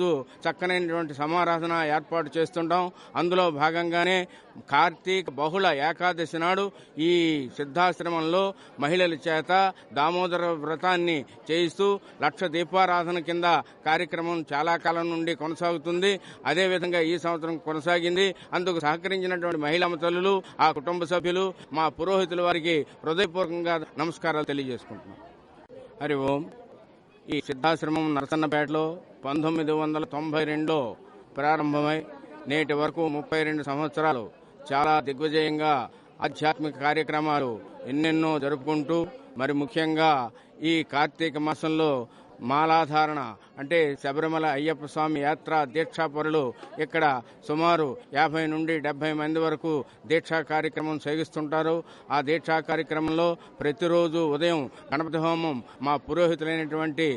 రోజు చక్కనైనటువంటి సమారాధన ఏర్పాటు చేస్తుంటాం. అందులో భాగంగానే కార్తీక బహుళ ఏకాదశి నాడు ఈ సిద్ధాశ్రమంలో మహిళల చేత దామోదర వ్రతాన్ని చేయిస్తూ లక్ష దీపారాధన కింద కార్యక్రమం చాలా కాలం నుండి కొనసాగుతుంది. అదేవిధంగా ఈ సంవత్సరం కొనసాగింది. అందుకు సహకరించినటువంటి మహిళా తల్లులు ఆ కుటుంబ సభ్యులు మా పురోహితుల వారికి హృదయపూర్వకంగా నమస్కారాలు తెలియజేసుకుంటున్నాం. హరి ఓం. ఈ సిద్ధాశ్రమం నరసన్నపేటలో పంతొమ్మిది వందల తొంభై రెండులో ప్రారంభమై నేటి వరకు ముప్పై రెండు సంవత్సరాలు చాలా దిగ్విజయంగా ఆధ్యాత్మిక కార్యక్రమాలు ఎన్నెన్నో జరుపుకుంటూ మరి ముఖ్యంగా ఈ కార్తీక మాసంలో మాలాధారణ. అంటే శబరిమల అయ్యప్ప స్వామి యాత్ర దీక్షాపరులు ఇక్కడ సుమారు యాభై నుండి డెబ్బై మంది వరకు దీక్షా కార్యక్రమం సాగిస్తుంటారు ఆ దీక్షా కార్యక్రమంలో ప్రతిరోజు ఉదయం గణపతి హోమం మా పురోహితులైనటువంటి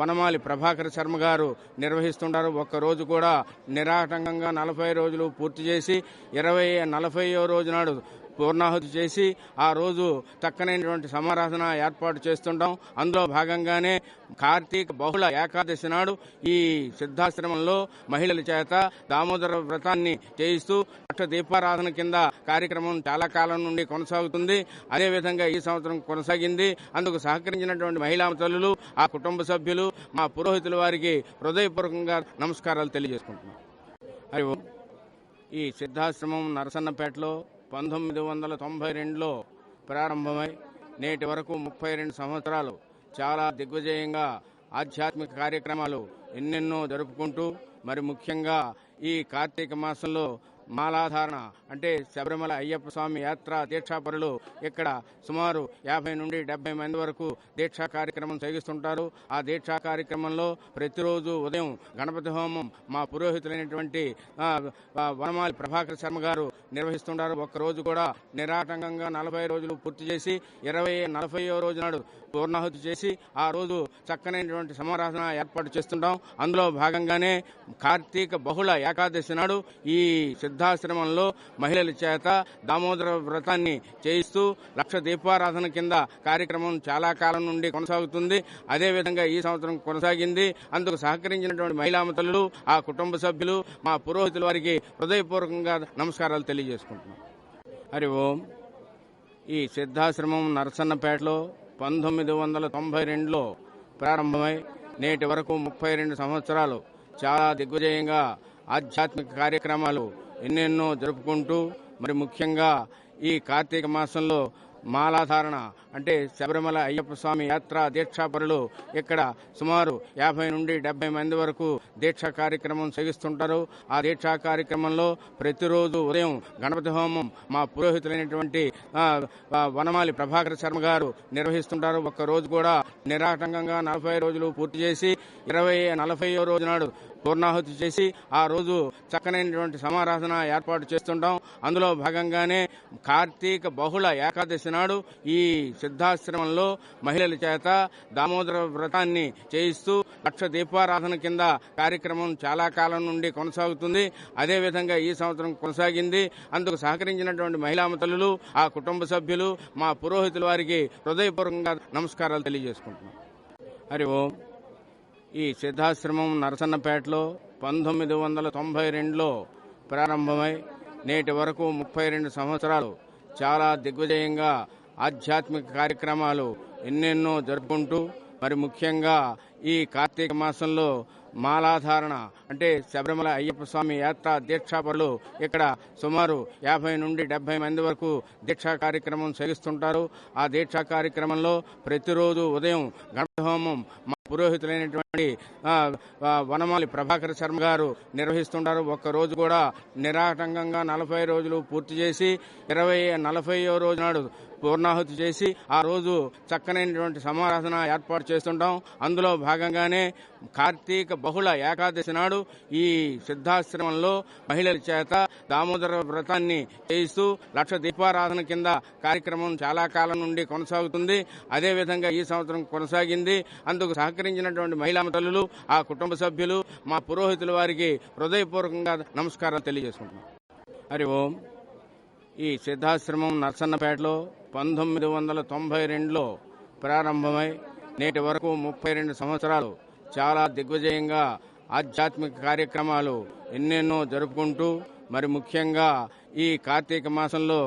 వనమాలి ప్రభాకర్ శర్మ గారు నిర్వహిస్తుంటారు. ఒక్క రోజు కూడా నిరాటంకంగా నలభై రోజులు పూర్తి చేసి ఇరవై నలభైయో రోజు నాడు పూర్ణాహుతి చేసి ఆ రోజు చక్కనైనటువంటి సమారాధన ఏర్పాటు చేస్తుంటాం. అందులో భాగంగానే కార్తీక బహుళ ఏకాదశి నాడు ఈ సిద్ధాశ్రమంలో మహిళల చేత దామోదర వ్రతాన్ని చేయిస్తూ అష్ట దీపారాధన కింద కార్యక్రమం చాలా కాలం నుండి కొనసాగుతుంది. అదేవిధంగా ఈ సంవత్సరం కొనసాగింది. అందుకు సహకరించినటువంటి మహిళా తల్లులు ఆ కుటుంబ సభ్యులు మా పురోహితుల వారికి హృదయపూర్వకంగా నమస్కారాలు తెలియజేసుకుంటున్నాం. హరి ఓం. ఈ సిద్ధాశ్రమం నరసన్నపేటలో పంతొమ్మిది వందల తొంభై రెండులో ప్రారంభమై నేటి వరకు ముప్పై రెండు సంవత్సరాలు చాలా దిగ్విజయంగా ఆధ్యాత్మిక కార్యక్రమాలు ఎన్నెన్నో జరుపుకుంటూ మరి ముఖ్యంగా ఈ కార్తీక మాసంలో మాలాధారణ. అంటే శబరిమల అయ్యప్ప స్వామి యాత్ర దీక్షాపరులు ఇక్కడ సుమారు యాభై నుండి డెబ్బై మంది వరకు దీక్షా కార్యక్రమం సాగిస్తుంటారు ఆ దీక్షా కార్యక్రమంలో ప్రతిరోజు ఉదయం గణపతి హోమం మా పురోహితులైనటువంటి వనమాలి ప్రభాకర్ శర్మ గారు నిర్వహిస్తుంటారు. ఒక్కరోజు కూడా నిరాటంకంగా నలభై రోజులు పూర్తి చేసి ఇరవై నలభైయో రోజు నాడు పూర్ణాహుతి చేసి ఆ రోజు చక్కనైనటువంటి సమారాధన ఏర్పాటు చేస్తుంటాం. అందులో భాగంగానే కార్తీక బహుళ ఏకాదశి నాడు ఈ వృద్ధాశ్రమంలో మహిళల చేత దామోదర వ్రతాన్ని చేయిస్తూ లక్ష దీపారాధన కింద కార్యక్రమం చాలా కాలం నుండి కొనసాగుతుంది. అదేవిధంగా ఈ సంవత్సరం కొనసాగింది. అందుకు సహకరించినటువంటి మహిళామతలు ఆ కుటుంబ సభ్యులు మా పురోహితుల వారికి హృదయపూర్వకంగా నమస్కారాలు తెలియజేసుకుంటున్నాం. హరి ఓం. ఈ సిద్ధాశ్రమం నరసన్నపేటలో పంతొమ్మిది వందల తొంభై రెండులో ప్రారంభమై నేటి వరకు ముప్పై రెండు సంవత్సరాలు చాలా దిగ్విజయంగా ఆధ్యాత్మిక కార్యక్రమాలు ఎన్నెన్నో జరుపుకుంటూ మరి ముఖ్యంగా ఈ కార్తీక మాసంలో మాలాధారణ అంటే శబరిమల అయ్యప్ప స్వామి యాత్ర దీక్షాపరులు ఇక్కడ సుమారు యాభై నుండి డెబ్బై మంది వరకు దీక్షా కార్యక్రమం సాగిస్తుంటారు ఆ దీక్షా కార్యక్రమంలో ప్రతిరోజు ఉదయం గణపతి హోమం మా పురోహితులైనటువంటి వనమాలి ప్రభాకర్ శర్మ గారు నిర్వహిస్తుంటారు. ఒక్క రోజు కూడా నిరాటంకంగా నలభై రోజులు పూర్తి చేసి ఇరవై నలభైయో రోజు నాడు పూర్ణాహుతి చేసి ఆ రోజు చక్కనైనటువంటి సమారాధన ఏర్పాటు చేస్తుంటాం. అందులో భాగంగానే కార్తీక బహుళ ఏకాదశి నాడు ఈ సిద్ధాశ్రమంలో మహిళల చేత దామోదర వ్రతాన్ని చేయిస్తూ లక్ష దీపారాధన కింద కార్యక్రమం చాలా కాలం నుండి కొనసాగుతుంది. అదేవిధంగా ఈ సంవత్సరం కొనసాగింది. అందుకు సహకరించినటువంటి మహిళా ఆ కుటుంబ సభ్యులు మా పురోహితుల వారికి హృదయపూర్వకంగా నమస్కారాలు తెలియజేసుకుంటున్నాం. హరి ఓం. ఈ సిద్ధాశ్రమం నరసన్నపేటలో పంతొమ్మిది వందల తొంభై రెండులో ప్రారంభమై నేటి వరకు ముప్పై రెండు సంవత్సరాలు చాలా దిగ్విజయంగా ఆధ్యాత్మిక కార్యక్రమాలు ఎన్నెన్నో జరుపుకుంటూ మరి ముఖ్యంగా ఈ కార్తీక మాసంలో మాలాధారణ. అంటే శబరిమల అయ్యప్ప స్వామి యాత్ర దీక్షాపరులు ఇక్కడ సుమారు యాభై నుండి డెబ్బై మంది వరకు దీక్షా కార్యక్రమం సాగిస్తుంటారు ఆ దీక్షా కార్యక్రమంలో ప్రతిరోజు ఉదయం గణహోమం మా పురోహితులైనటువంటి వనమాలి ప్రభాకర్ శర్మ గారు నిర్వహిస్తుంటారు. ఒక్కరోజు కూడా నిరాటంకంగా నలభై రోజులు పూర్తి చేసి ఇరవై నలభైయో రోజు నాడు పూర్ణాహుతి చేసి ఆ రోజు చక్కనైనటువంటి సమారాధన ఏర్పాటు చేస్తుంటాం. అందులో భాగంగానే కార్తీక బహుళ ఏకాదశి నాడు ఈ సిద్ధాశ్రమంలో మహిళల చేత దామోదర వ్రతాన్ని చేయిస్తూ లక్ష దీపారాధన కింద కార్యక్రమం చాలా కాలం నుండి కొనసాగుతుంది. అదేవిధంగా ఈ సంవత్సరం కొనసాగింది. అందుకు సహకరించినటువంటి మహిళా తల్లులు ఆ కుటుంబ సభ్యులు మా పురోహితుల వారికి హృదయపూర్వకంగా నమస్కారం తెలియజేసుకుంటున్నాం. హరి ఓం. ఈ సిద్ధాశ్రమం నర్సన్నపేటలో పంతొమ్మిది వందల తొంభై రెండులో ప్రారంభమై నేటి వరకు ముప్పై రెండు సంవత్సరాలు చాలా దిగ్విజయంగా ఆధ్యాత్మిక కార్యక్రమాలు ఎన్నెన్నో జరుపుకుంటూ మరి ముఖ్యంగా ఈ కార్తీక మాసంలో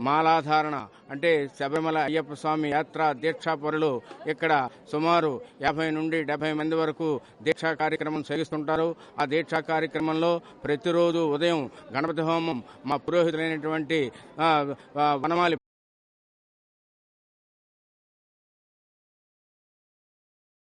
మాలాధారణ అంటే శబరిమల అయ్యప్ప స్వామి యాత్ర దీక్షాపరులు ఇక్కడ సుమారు యాభై నుండి డెబ్బై మంది వరకు దీక్షా కార్యక్రమం చేస్తుంటారు ఆ దీక్షా కార్యక్రమంలో ప్రతిరోజు ఉదయం గణపతి హోమం మా పురోహితులైనటువంటి వనమాలి